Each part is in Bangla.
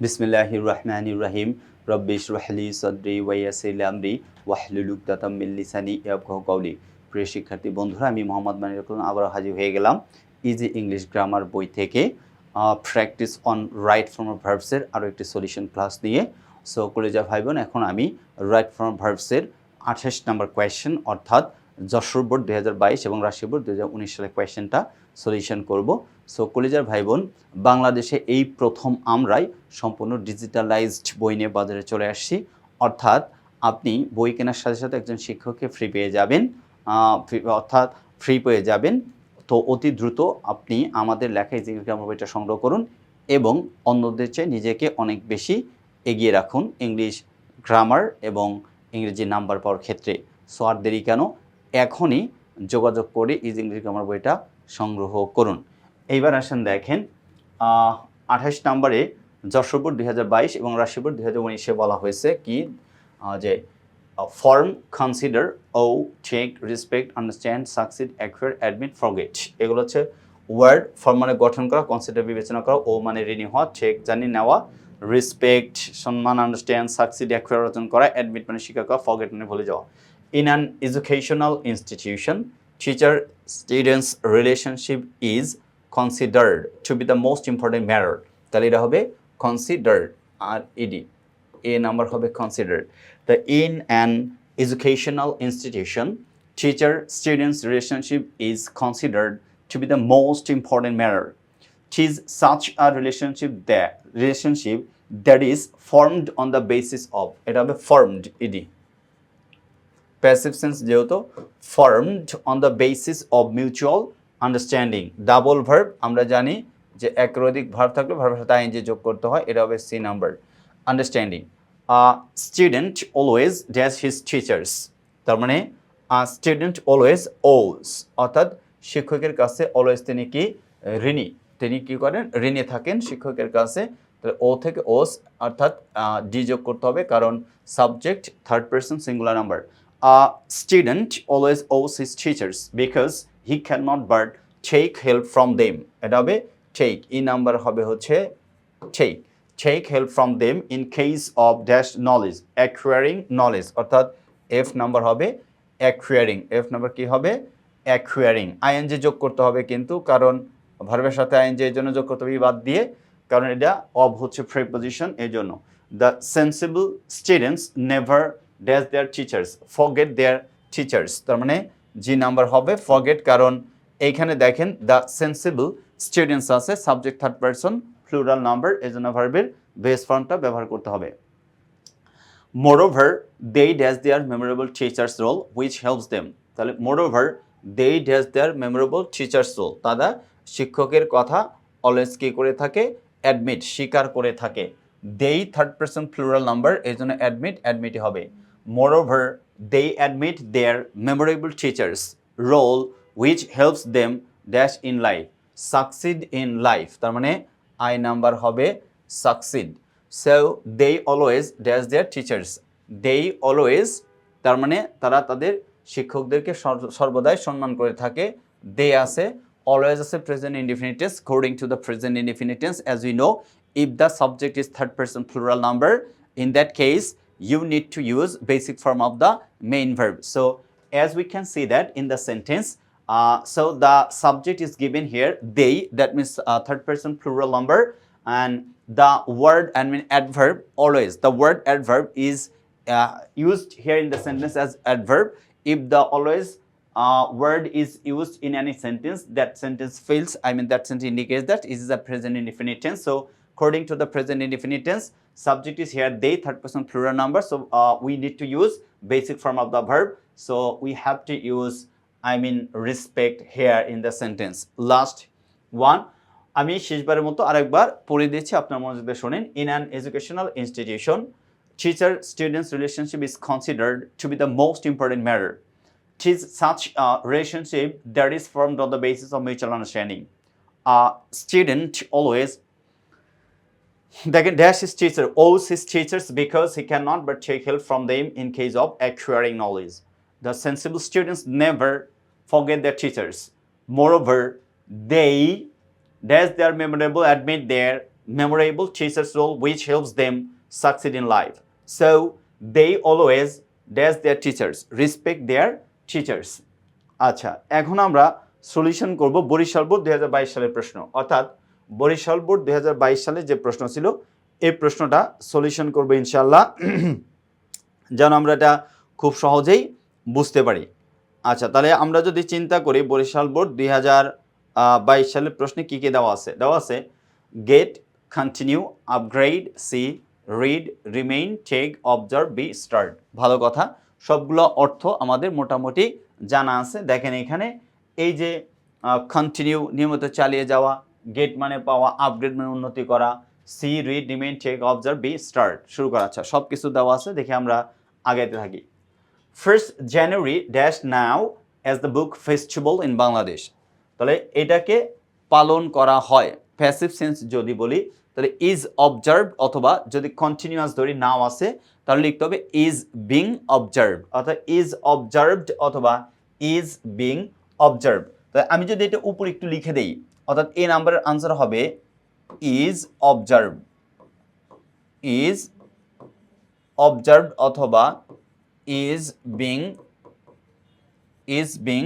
বিসমিল্লাহির রহমানির রহিম রব্বিশ রহলি সদরি ওয়াইয়াসিল আমরি ওয়াহলুল উকদাতাম মিন লিসানি ইয়াফকাহু কওলি প্রিয় শিক্ষার্থী, বন্ধুরা, আমি মোহাম্মদ মানির আবার হাজির হয়ে গেলাম ইজি ইংলিশ গ্রামার বই থেকে। Practice on right form of ভার্বসের আরও একটি সলিউশন ক্লাস নিয়ে। সো কলেজা ভাই বোন এখন আমি রাইট ফর্ম ভার্বসের আঠাশ নাম্বার কোয়েশ্চেন অর্থাৎ যশোর বোর্ড দু হাজার বাইশ এবং রাজশাহী বোর্ড উনিশ সালে কোয়েশ্চেনটা সলিউশন করব। সো কলেজার ভাই বোন বাংলাদেশে এই প্রথম আমরাই সম্পূর্ণ ডিজিটালাইজড বই নিয়ে বাজারে চলে আসছি। অর্থাৎ আপনি বই কেনার সাথে সাথে একজন শিক্ষককে ফ্রি পেয়ে যাবেন অর্থাৎ ফ্রি পেয়ে যাবেন। তো অতি দ্রুত আপনি আমাদের লেখা ইজি গ্রামার বইটা সংগ্রহ করুন এবং অন্যদের চেয়ে নিজেকে অনেক বেশি এগিয়ে রাখুন। ইংলিশ, গ্রামার এবং ইংরেজি নাম্বার পাওয়ার ক্ষেত্রে। সো আর দেরি কেন? এখনই যোগাযোগ করে ইজ ইংলিশ গ্রামার বইটা সংগ্রহ করুন। এইবার আসেন দেখেন আঠাশ নম্বরে যশোরপুর দুই হাজার বাইশ এবং রাশিপুর দুই হাজার উনিশে বলা হয়েছে কি যে ফর্ম কনসিডার ও check respect understand succeed acquire admit forget এগুলো হচ্ছে ওয়ার্ড ফর্ম মানে গঠন করা কনসিডার বিবেচনা করা ও মানে ঋণী হওয়া চেক জানি নেওয়া রেসপেক্ট সম্মান আন্ডারস্ট্যান্ড সাকসিড অ্যাকুয়ার অর্জন করা অ্যাডমিট মানে স্বীকার করা ফরগেট মানে ভুলে যাওয়া। In an educational institution, teacher students relationship is considered to be the most important matter. তাহলে এটা হবে considered আর ইডি এ নাম্বার হবে considered. The in an educational institution, teacher students relationship is considered to be the most important matter. It such a relationship that relationship that is formed on the basis of এটা হবে formed ইডি প্যাসিভ সেন্স যেহেতু formed on the basis of mutual understanding double verb আমরা জানি যে একরোধিক ভার্ব থাকলে ভার্বের সাথে আইনজি যোগ করতে হয়, এটা হবে C number understanding student always dash his teachers তার মানে স্টুডেন্ট অলওয়েজ ওস অর্থাৎ শিক্ষকের কাছে অলওয়েজ তিনি কি? ঋণী। তিনি কি করেন? ঋণী থাকেন শিক্ষকের কাছে। ও থেকে ওস অর্থাৎ ডি যোগ করতে হবে কারণ subject third person singular number a student always owes his teachers because he cannot but take help from them হবে take ই নাম্বার হবে হচ্ছে take take help from them in case of dash knowledge acquiring knowledge অর্থাৎ এফ নাম্বার হবে acquiring এফ নাম্বার কি হবে acquiring আইএনজি যোগ করতে হবে কিন্তু কারণ ভার্বের সাথে আইএনজি এর জন্য যোগ করতে হবে ই বাদ দিয়ে কারণ এটা অব হচ্ছে প্রিপোজিশন এই জন্য the sensible students never dash their teachers forget their teachers তার মানে জি নাম্বার হবে ফরগেট কারণ এইখানে দেখেন দ্য সেন্সিবল স্টুডেন্টস আছে subject third person plural number এই জন্য ভার্বের বেস ফর্মটা ব্যবহার করতে হবে। Moreover, they dash their memorable teachers role which helps them তাহলে moreover, they dash their memorable teachers role তারা শিক্ষকের কথা অলওয়েজ কি করে থাকে? অ্যাডমিট স্বীকার করে থাকে। They third person plural number এই জন্য অ্যাডমিট অ্যাডমিটই হবে। Moreover they admit their memorable teachers role which helps them dash in life succeed in life তার মানে আই নাম্বার হবে succeed so they always dash their teachers they always তার মানে তারা তাদের শিক্ষকদেরকে সর- সর্বদাই সম্মান করে থাকে। দে আছে অলওয়েজ আছে present indefinite tense according to the present indefinite as we know, if the subject is third person plural number, in that case you need to use basic form of the main verb. So as we can see that in the sentence uh, so the subject is given here they that means uh, third person plural number and the word I mean adverb always. The word adverb is uh, used here in the sentence as adverb. If the always uh, word is used in any sentence that sentence fails. I mean that sentence indicates that it is a present indefinite tense. So according to the present indefinite tense subject is here they third person plural number so uh, we need to use basic form of the verb so we have to use i mean respect here in the sentence last one আমি শেষবারের মতো আরেকবার পড়ে দিচ্ছি আপনার মনোযোগ দিয়ে শোনেন in an educational institution teacher students relationship is considered to be the most important matter such a relationship that is formed on the basis of mutual understanding. A student always can dash his teacher, owes his teachers because he cannot but take help from them in case of acquiring knowledge. The sensible students never forget their teachers. Moreover, they dash their memorable admit their memorable teacher's role which helps them succeed in life. So they always dash their teachers, respect their teachers. আচ্ছা এখন আমরা সলিউশন করব বরিশাল বোর্ড দুই সালের প্রশ্ন অর্থাৎ বরিশাল বোর্ড দুই হাজার বাইশ সালে যে প্রশ্ন ছিল, এই প্রশ্নটা সলিউশন করব ইনশাল্লাহ যেন আমরা এটা খুব সহজেই বুঝতে পারি। আচ্ছা তাহলে আমরা যদি চিন্তা করি বরিশাল বোর্ড দুই সালের প্রশ্নে কী কী দেওয়া আছে? দেওয়া আছে get continue upgrade see read remain take observe be start ভালো কথা, সবগুলো অর্থ আমাদের মোটামুটি জানা আছে। দেখেন এখানে এই যে কন্টিনিউ নিয়মিত চালিয়ে যাওয়া গেট মানে পাওয়া আপগ্রেড মানে উন্নতি করা see read remain check observe be start শুরু করা। আচ্ছা সব কিছু দেওয়া আছে, দেখে আমরা আগাইতে থাকি। First January dash now as the book festival in Bangladesh তাহলে এটাকে পালন করা হয়। প্যাসিভ সেন্স যদি বলি, তাহলে ইজ অবজার্ভ অথবা যদি কন্টিনিউয়াস ধরি নাও আছে, তাহলে লিখতে হবে ইজ বিং অবজার্ভ অর্থাৎ ইজ অবজার্ভড অথবা ইজ বিং অবজার্ভ তাহলে আমি যদি এটা উপর একটু লিখে দেই অর্থাৎ এই নাম্বারের আনসার হবে ইজ অবজার্ভ ইজ অবজার্ভ অথবা is being is being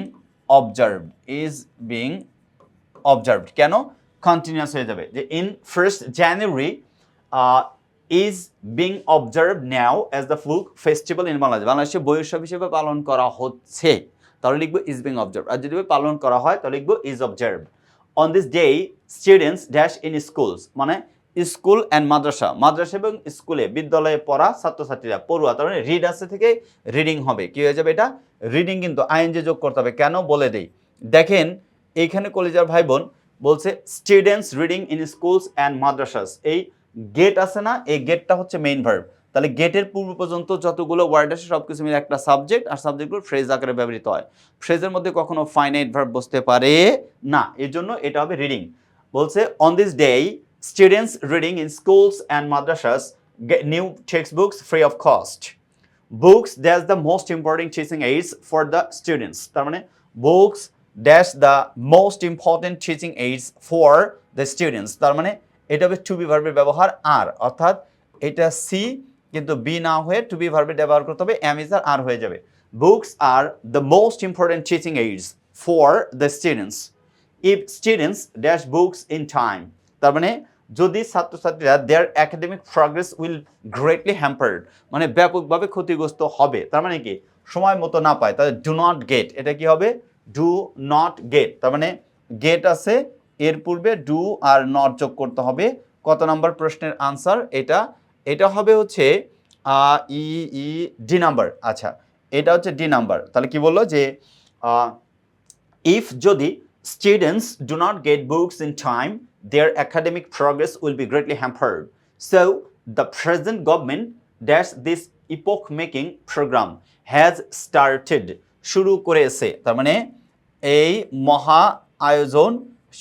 observed is being observed কেন? কন্টিনিউয়াস হয়ে যাবে। যে in first January is being observe now as the book festival in Bangladesh বাংলাদেশে উৎসব হিসেবে পালন করা হচ্ছে। তাহলে লিখব ইজ বিং অবজার্ভ আর যদি পালন করা হয়, তাহলে লিখব is observe on this day students dash in schools মানে স্কুল অ্যান্ড মাদ্রাসা। মাদ্রাসা এবং স্কুলে বিদ্যালয়ে পড়া ছাত্রছাত্রীরা পড়ুয়া, তার মানে রিড আছে থেকে রিডিং হবে। কি হয়ে যাবে এটা? রিডিং কিন্তু আইএনজি যোগ করতে হবে। কেন? বলে দেই। দেখেন এইখানে কলেজার ভাই বোন বলছে students reading in schools and madrasas. এই গেট আছে না? এই গেটটা হচ্ছে মেইন ভার্ব তাহলে গেটের পূর্ব পর্যন্ত যতগুলো ওয়ার্ড আসে সব কিছু মিলে একটা সাবজেক্ট আর সাবজেক্টগুলো ফ্রেজ আকারে ব্যবহৃত হয়। ফ্রেজের মধ্যে কখনো ফাইনাইট ভার্ব বসতে পারে না। এর জন্য এটা হবে রিডিং বলছে on this day students reading in schools and madrasas new new books free of cost books that's the most important teaching aids for the students তার মানে books that's the most important teaching এইডস for দ্য স্টুডেন্টস তার মানে এটা হবে টু বি ভার্বের ব্যবহার আর, অর্থাৎ এটা সি কিন্তু বি না হয়ে টু বি ভার্বের ব্যবহার করতে হবে এম ইজ আর আর হয়ে যাবে। Books are the most important teaching aids for the students if students dash books in time তার মানে যদি ছাত্রছাত্রীরা their academic progress will greatly hampered মানে ব্যাপকভাবে ক্ষতিগ্রস্ত হবে, তার মানে কি? সময় মতো না পায় তাহলে ডু নট গেট এটা কি হবে? ডু নট গেট তার মানে গেট আছে, এর পূর্বে ডু আর নট যোগ করতে হবে। কত নাম্বার প্রশ্নের আনসার এটা এটা হবে হচ্ছে ই ই, ডি নাম্বার। আচ্ছা এটা হচ্ছে ডি নাম্বার। তাহলে কি বলল যে ইফ যদি students do not get books in time their academic progress will be greatly hampered so the present government dash this epoch making programme has started শুরু করেছে। তার মানে এই মহা আয়োজন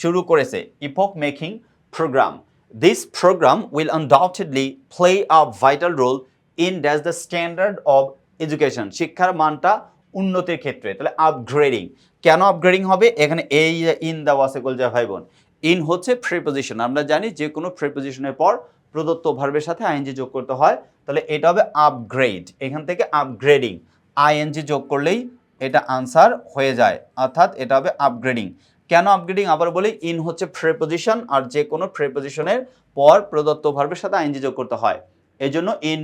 শুরু করেছে epoch making programme this programme will undoubtedly play a vital role in dash the standard of education শিক্ষার মানটা উন্নতির ক্ষেত্রে, তাহলে আপগ্রেডিং কেন আপগ্রেডিং হবে? এখানে এই ইন দেওয়া আছে গোলজা ভাই বোন ইন হচ্ছে প্রিপোজিশন আমরা জানি যে কোনো প্রিপোজিশনের পর প্রদত্ত ভার্বের সাথে আইএনজি যোগ করতে হয়। তাহলে এটা হবে আপগ্রেড এখান থেকে আপগ্রেডিং আইএনজি যোগ করলেই এটা আনসার হয়ে যায়। অর্থাৎ এটা হবে আপগ্রেডিং কেন আপগ্রেডিং আবার বলি ইন হচ্ছে প্রেপোজিশন আর যে কোনো প্রেপোজিশনের পর প্রদত্ত ভার্বের সাথে আইএনজি যোগ করতে হয়। এই জন্য in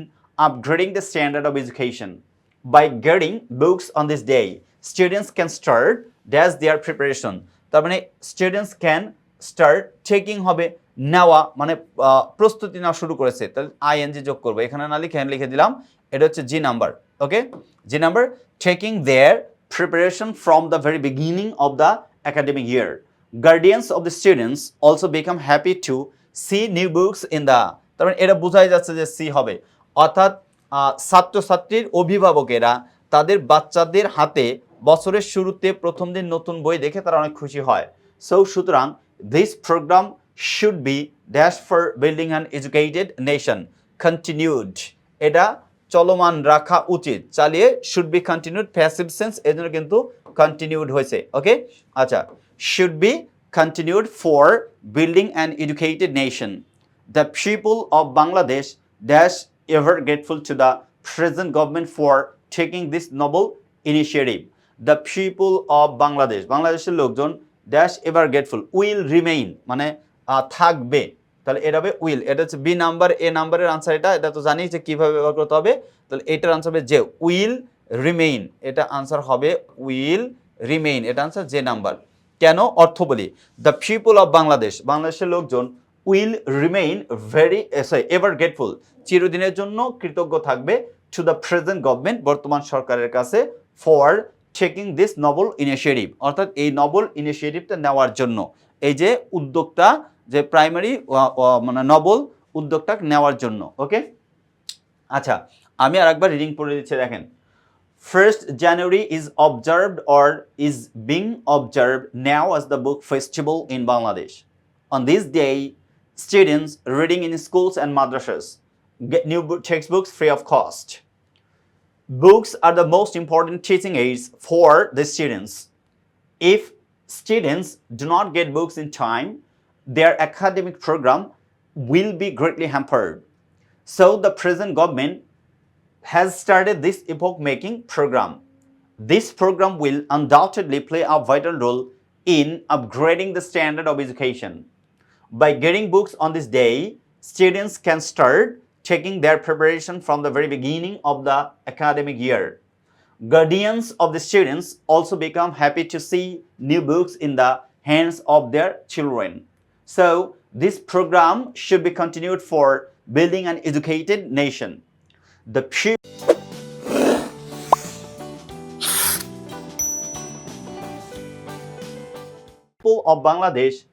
upgrading the standard of education by getting books on this day, students can start dash their preparation তার মানে স্টুডেন্টস ক্যান স্টার্ট চেকিং হবে, নেওয়া মানে প্রস্তুতি নেওয়া শুরু করেছে। তাহলে আইএনজি যোগ করব। এখানে না লিখে লিখে দিলাম, এটা হচ্ছে G number okay G number taking their preparation from the very beginning of the academic year guardians of the students also become happy to see new books in the তার মানে এটা বোঝাই যাচ্ছে যে সি হবে। অর্থাৎ ছাত্রছাত্রীর অভিভাবকেরা তাদের বাচ্চাদের হাতে বছরের শুরুতে প্রথম দিন নতুন বই দেখে তারা অনেক খুশি হয়। সো সুতরাং this programme should be dash for building an educated nation continued এটা চলমান রাখা উচিত। চালিয়ে should be continued passive sense এর জন্য কিন্তু কন্টিনিউড হয়েছে ওকে আচ্ছা should be continued for building an educated nation the people of Bangladesh dash ever grateful to the present government for taking this noble initiative the people of Bangladesh বাংলাদেশের লোকজন dash ever grateful will remain মানে থাকবে। তাহলে এটা হবে উইল এটা হচ্ছে বি নাম্বার এ নাম্বারের আনসার এটা এটা তো জানি যে কীভাবে ব্যবহার করতে হবে। তাহলে এটার আনসার হবে যে উইল রিমেইন এটা আনসার হবে উইল রিমেইন এটা আনসার যে নাম্বার কেন? অর্থ বলি। দ্য পিপল অফ বাংলাদেশ বাংলাদেশের লোকজন will remain very sorry ever grateful চিরদিনের জন্য কৃতজ্ঞ থাকবে টু দ্য প্রেজেন্ট গভর্নমেন্ট বর্তমান সরকারের কাছে for taking this noble initiative অর্থাৎ এই নবল ইনিশিয়েটিভটা নেওয়ার জন্য। এই যে উদ্যোগটা যে প্রাইমারি মানে নবল উদ্যোগটা নেওয়ার জন্য। ওকে আচ্ছা আমি আর একবার রিডিং পড়ে দিচ্ছি, দেখেন। 1st January is observed or is being observed now as the book festival in Bangladesh. On this day, students reading in schools and madrasas get new textbooks free of cost. Books are the most important teaching aids for the students. If students do not get books in time, their academic program will be greatly hampered. So the present government has started this epoch making program. This program will undoubtedly play a vital role in upgrading the standard of education. By getting books on this day, students can start taking their preparation from the very beginning of the academic year. Guardians of the students also become happy to see new books in the hands of their children. So, this program should be continued for building an educated nation. The of Bangladesh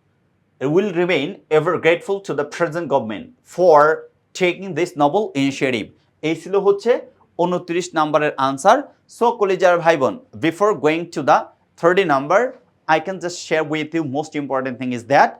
will remain ever grateful to the present government for taking this noble initiative. এই ছিল হচ্ছে উনত্রিশ নাম্বারের আনসার সো কলেজার ভাই বোন before going to the thirty number can just share with you most important thing is that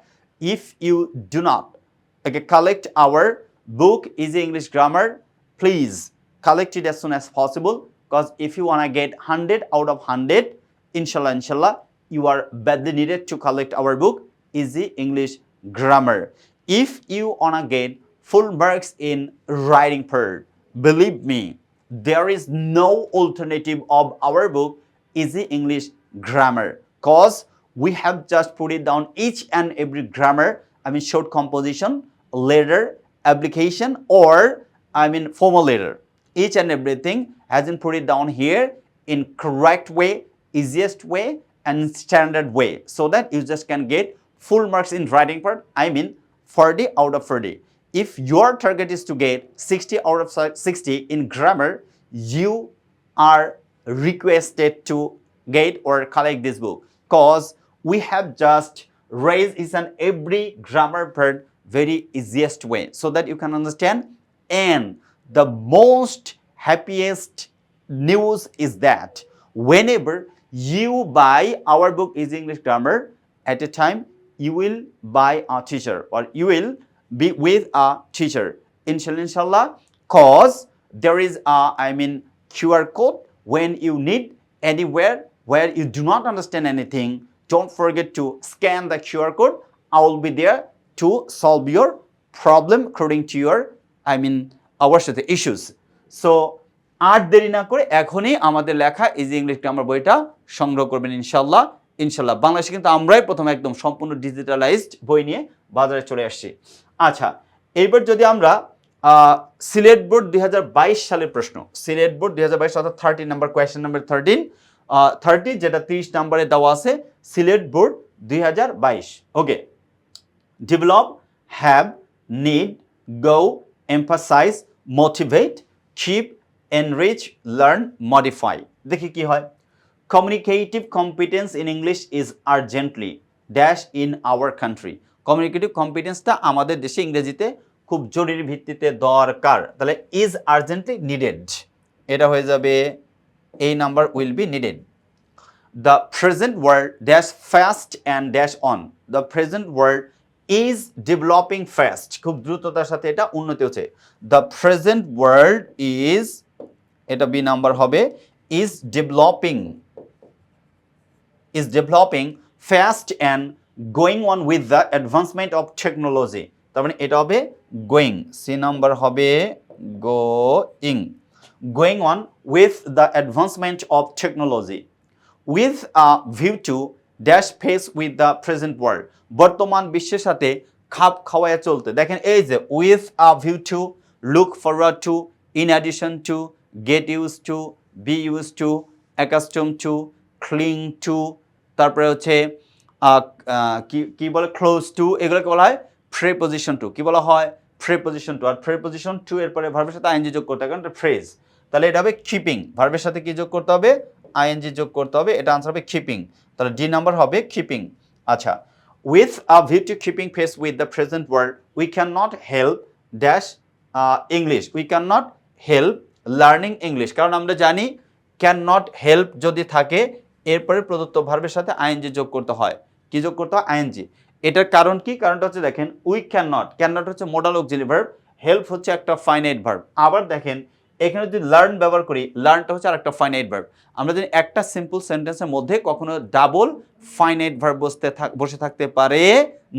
if you do not okay, collect our book Easy English Grammar, please collect it as soon as possible because if you want to get 100 out of 100, inshallah, inshallah, you are badly needed to collect our book Easy English Grammar. If you want to get full marks in writing part, believe me, there is no alternative of our book Easy English Grammar because we have just put it down each and every grammar, I mean short composition, letter, application or I mean formal letter. Each and everything has been put it down here in correct way, easiest way and standard way so that you just can get full marks in writing part. I mean 40 out of 40. If your target is to get 60 out of 60 in grammar, you are requested to get or collect this book because we have just raised each and every grammar part very easiest way so that you can understand and the most happiest news is that whenever you buy our book is english grammar. At a time you will buy a teacher or you will be with a teacher. Inshallah inshallah cause there is a i mean qr code when you need anywhere where you do not understand anything. Don't forget to scan the qr code. I will be there to solve your problem according to your i mean our issues. So আর দেরি না করে এখনই আমাদের লেখা ইজি ইংলিশ গ্রামার বইটা সংগ্রহ করবেন ইনশাল্লাহ ইনশাল্লাহ বাংলাদেশে কিন্তু আমরাই প্রথমে একদম সম্পূর্ণ ডিজিটালাইজড বই নিয়ে বাজারে চলে আসছি। আচ্ছা এইবার যদি আমরা সিলেট বোর্ড দুই হাজার বাইশ সালের প্রশ্ন। সিলেট বোর্ড দুই অর্থাৎ thirteen number question number thirteen thirty যেটা তিরিশ নাম্বারে দেওয়া আছে সিলেট বোর্ড দুই হাজার বাইশ। Okay develop, have need go, emphasize, motivate, keep, enrich learn modify দেখি কি হয়? Communicative competence in English is urgently dash in our country communicative কম্পিটেন্সটা আমাদের দেশে ইংরেজিতে খুব জরুরি ভিত্তিতে দরকার। তাহলে ইজ আর্জেন্টলি নিডেড এটা হয়ে যাবে এই number will be needed the present world dash fast and dash on the present world is developing fast খুব দ্রুততার সাথে এটা উন্নতি হচ্ছে। দ্য প্রেজেন্ট ওয়ার্ল্ড ইজ এটা বি নাম্বার হবে, is developing is developing fast and going on with the advancement of technology. তার মানে এটা হবে গোয়িং সি নাম্বার হবে going going on with the advancement of technology with a view to dash face with the present world বর্তমান বিশ্বের সাথে খাপ খাওয়ায় চলতে। দেখেন এই যে with a view to look forward to in addition to get used to be used to accustom to cling to তারপরে হচ্ছে কি বলে ক্লোজ টু এগুলোকে বলা হয় ফ্রে পজিশন টু কি বলা হয়? ফ্রে পজিশন টু আর ফ্রে পজিশন টু এরপরে ভার্বের সাথে আইএনজি যোগ করতে হবে, কারণ ফ্রেজ তাহলে এটা হবে কিপিং ভার্বের সাথে কি যোগ করতে হবে? আইএনজি যোগ করতে হবে। এটা আনসার হবে কিপিং তাহলে ডি নাম্বার হবে কিপিং আচ্ছা with a view to keeping face with the present world we can not help dash English we can not help learning English কারণ আমরা জানি ক্যান নট হেল্প যদি থাকে, এরপরে প্রদত্ত ভার্বের সাথে আইএনজি যোগ করতে হয়। কি যোগ করতে হয়? আইএনজি এটার কারণ কি? কারণটা হচ্ছে দেখেন we can not can not হচ্ছে মোডাল অক্সিলি ভার্ব হেল্প হচ্ছে একটা ফাইনাইট ভার্ব আবার দেখেন, এখানে যদি লার্ন ব্যবহার করি লার্নটা হচ্ছে আর একটা ফাইনাইট ভার্ব আমরা যদি একটা সিম্পল সেন্টেন্সের মধ্যে কখনো ডাবল ফাইনাইট ভার্ব বসতে বসে থাকতে পারে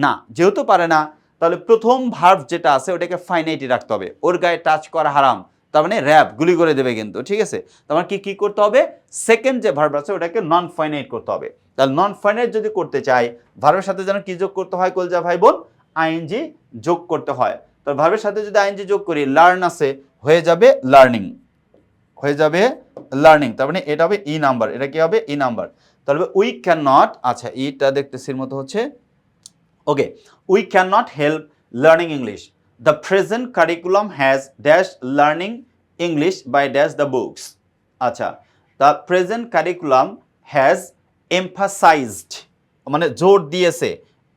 না। যেহেতু পারে না, তাহলে প্রথম ভার্ব যেটা আছে, ওটাকে ফাইনাইটই রাখতে হবে। ওর গায়ে টাচ করা হারাম। তার মানে র্যাপ গুলি করে দেবে কিন্তু, ঠিক আছে? তোমার কি কি করতে হবে? সেকেন্ড যে ভার্ব আছে, ওটাকে নন ফাইনাইট করতে হবে। তাহলে নন ফাইনাইট যদি করতে চাই ভার্বের সাথে যেন কি যোগ করতে হয়, কলজা ভাই বোন? আইএনজি যোগ করতে হয়। তো ভার্বের সাথে যদি আইএনজি যোগ করি লার্ন আছে, হয়ে যাবে লার্নিং হয়ে যাবে লার্নিং তার মানে এটা হবে ই নাম্বার এটা কি হবে? ই নাম্বার তাহলে উই ক্যান নট আচ্ছা ইটা দেখতেছির মতো হচ্ছে okay we can not help learning English the present curriculum has dash learning English by dash the books আচ্ছা the present curriculum has emphasised মানে জোর দিয়েছে।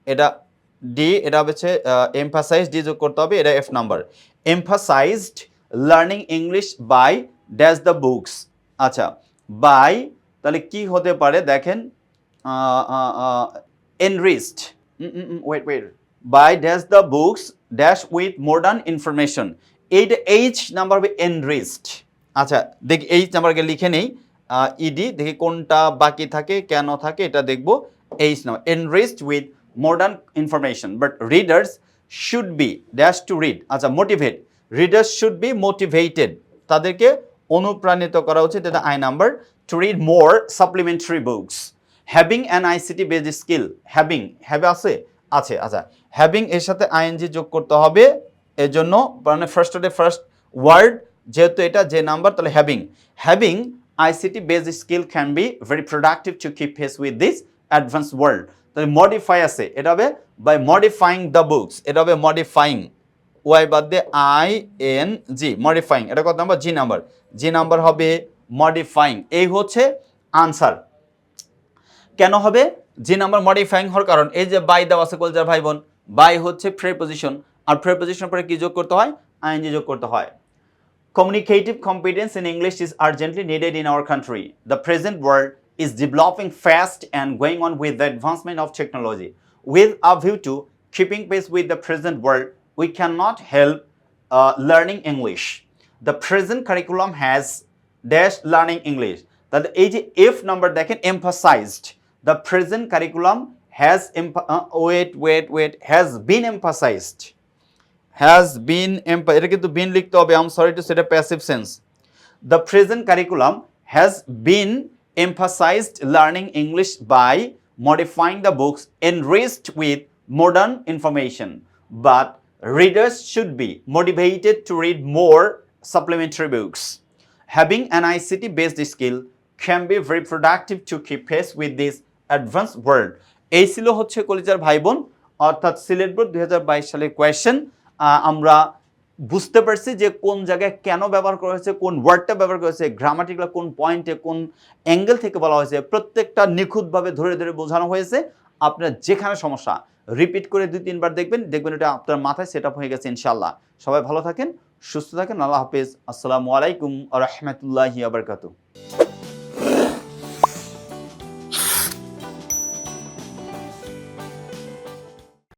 এটা ডি এটা হচ্ছে এমফাসাইজ ডি যোগ করতে হবে, এটা F number emphasised learning English by dash the books আচ্ছা বাই তাহলে কি হতে পারে দেখেন enriched wait wait by dash the books dash with modern information এইটা এইচ নাম্বার হবে এনরিস্ট আচ্ছা দেখি এইচ নাম্বারকে লিখে নেই। ইডি দেখি কোনটা বাকি থাকে, কেন থাকে, এটা দেখব। H number enriched with modern information but readers should be dash to read আচ্ছা motivate readers should be motivated তাদেরকে অনুপ্রাণিত করা উচিত, এটা I number to read more supplementary books having an ICT based skill having have আছে? আছে আচ্ছা। হ্যাভিং এর সাথে আইএনজি যোগ করতে হবে এর জন্য মানে ফার্স্ট ডে ফার্স্ট ওয়ার্ড যেহেতু এটা যে নাম্বার তাহলে having having ICT based skill can be very productive to keep face with this advance world তাহলে মডিফাই আছে, এটা হবে বাই মডিফাইং দ্য বুকস এটা হবে মডিফাইং ওয়াই বাদ দিয়ে আই এন জি মডিফাইং এটা কত number G number G number হবে মডিফাইং এই হচ্ছে আনসার কেন হবে? যে নাম্বার মডিফাইং হওয়ার কারণ, এই যে বাই দেওয়া আছে কলজার ভাই বোন বাই হচ্ছে ফ্রে পজিশন আর ফ্রে পজিশন পরে কি যোগ করতে হয়? আইন যোগ করতে হয়। Communicative competence in English is urgently needed in our country the present world is developing fast and going on with the advancement of technology with a view to keeping pace with the present world we can not help learning English the present curriculum has dash learning English তাহলে এই যে এফ নাম্বার দেখেন এম্ফাসাইজড The present curriculum has emp- uh, wait wait wait has been emphasized. Has been এটা কিন্তু বিন লিখতে হবে আম সরি টু সেটা passive sense the present curriculum has been emphasized learning English by modifying the books enriched with modern information but readers should be motivated to read more supplementary books having an ICT based skill can be very productive to keep pace with this advanced world এই ছিল হচ্ছে কলিজার ভাই বোন অর্থাৎ সিলেট বোর্ড দুই সালের কোয়েশ্চেন। আমরা বুঝতে পারছি যে কোন জায়গায় কেন ব্যবহার করা হয়েছে, কোন ওয়ার্ডটা ব্যবহার করা হয়েছে গ্রামাটিক্যাল কোন পয়েন্টে কোন অ্যাঙ্গেল থেকে বলা হয়েছে, প্রত্যেকটা নিখুঁতভাবে ধরে ধরে বোঝানো হয়েছে। আপনার যেখানে সমস্যা রিপিট করে দুই তিনবার দেখবেন দেখবেন এটা আপনার মাথায় সেট হয়ে গেছে ইনশাল্লাহ সবাই ভালো থাকেন, সুস্থ থাকেন, আল্লাহ হাফিজ। আসসালামু আলাইকুম রহমতুল্লাহি আবরকাতু